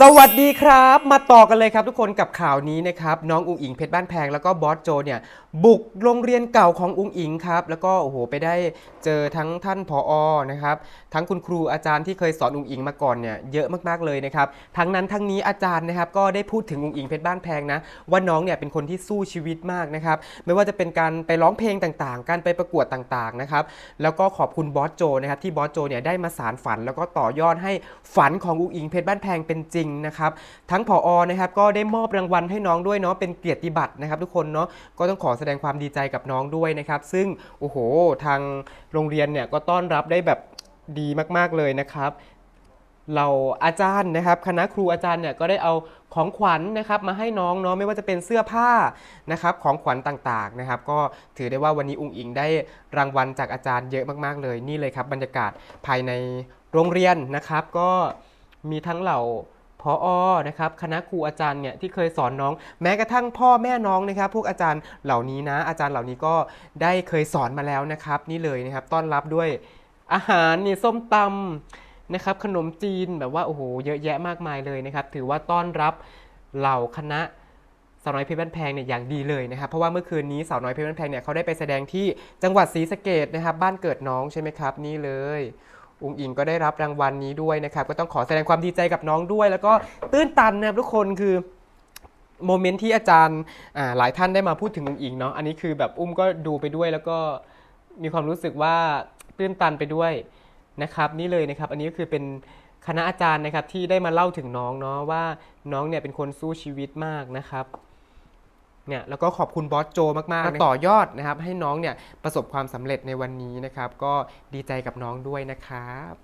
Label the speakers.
Speaker 1: สวัสดีครับ มาต่อกันเลยครับทุกคนกับข่าวนี้นะครับน้องอุงอิงเพชรบ้านแพงแล้วก็บอสโจเนี่ยบุกโรงเรียนเก่าของอุงอิงครับแล้วก็โอ้โหไปได้เจอทั้งท่านผออนะครับทั้งคุณครูอาจารย์ที่เคยสอนอุงอิงมาก่อนเนี่ยเยอะมากๆเลยนะครับทั้งนั้นทั้งนี้อาจารย์นะครับก็ได้พูดถึงอุงอิงเพชรบ้านแพงนะว่าน้องเนี่ยเป็นคนที่สู้ชีวิตมากนะครับไม่ว่าจะเป็นการไปร้องเพลงต่างๆ การไปประกวดต่างๆนะครับแล้วก็ขอบคุณบอสโจนะครับที่บอสโจเนี่ยได้มาสารฝัน แล้วก็ต่อยอดให้ฝันของอุงอิงเพชรบ้านแพงเป็นจริงนะครับทั้งผอนะครับก็ได้มอบรางวัลให้น้องด้วยเนาะเป็นเกียรติบัตรนะครับ ทุกคนเนาะก็ต้องขอแสดงความดีใจกับน้องด้วยนะครับ ซึ่งโอ้โหทางโรงเรียนเนี่ยก็ต้อนรับได้แบบดีมากๆเลยนะครับเราอาจารย์นะครับคณะครูอาจารย์เนี่ยก็ได้เอาของขวัญนะครับมาให้น้องเนาะไม่ว่าจะเป็นเสื้อผ้านะครับของขวัญต่างๆนะครับ ก็ถือได้ว่าวันนี้อุงอิงได้รางวัลจากอาจารย์เยอะมากๆเลยนี่เลยครับบรรยากาศภายในโรงเรียนนะครับ ก็มีทั้งเหล่า พออนะครับคณะครูอาจารย์เนี่ยที่เคยสอนน้อง แม้กระทั่งพ่อแม่น้องนะครับ พวกอาจารย์เหล่านี้นะ อาจารย์เหล่านี้ก็ได้เคยสอนมาแล้วนะครับ นี่เลยนะครับต้อนรับด้วยอาหารนี่ส้มตำนะครับ ขนมจีนแบบว่าโอ้โหเยอะแยะมากมายเลยนะครับ ถือว่าต้อนรับเหล่าคณะสาวน้อยเพชรบ้านแพงเนี่ยอย่างดีเลยนะครับเพราะว่าเมื่อคืนนี้สาวน้อยเพชรบ้านแพงเนี่ยเขาได้ไปแสดงที่จังหวัดศรีสะเกดนะครับ บ้านเกิดน้องใช่ไหมครับ นี่เลย อุงอิงก็ได้รับรางวัลนี้ด้วยนะครับ ก็ต้องขอแสดงความดีใจกับน้องด้วย แล้วก็ตื้นตันนะครับทุกคนคือโมเมนต์ที่อาจารย์หลายท่านได้มาพูดถึงอุงอิงเนาะอันนี้คือแบบอุ้มก็ดูไปด้วยแล้วก็มีความรู้สึกว่าตื้นตันไปด้วยนะครับนี่เลยนะครับ อันนี้ก็คือเป็นคณะอาจารย์นะครับที่ได้มาเล่าถึงน้องเนาะว่าน้องเนี่ยเป็นคนสู้ชีวิตมากนะครับ เนี่ยแล้วก็ขอบคุณบอสโจมากๆนะต่อยอดนะครับ ให้น้องเนี่ยประสบความสำเร็จในวันนี้นะครับ ก็ดีใจกับน้องด้วยนะครับ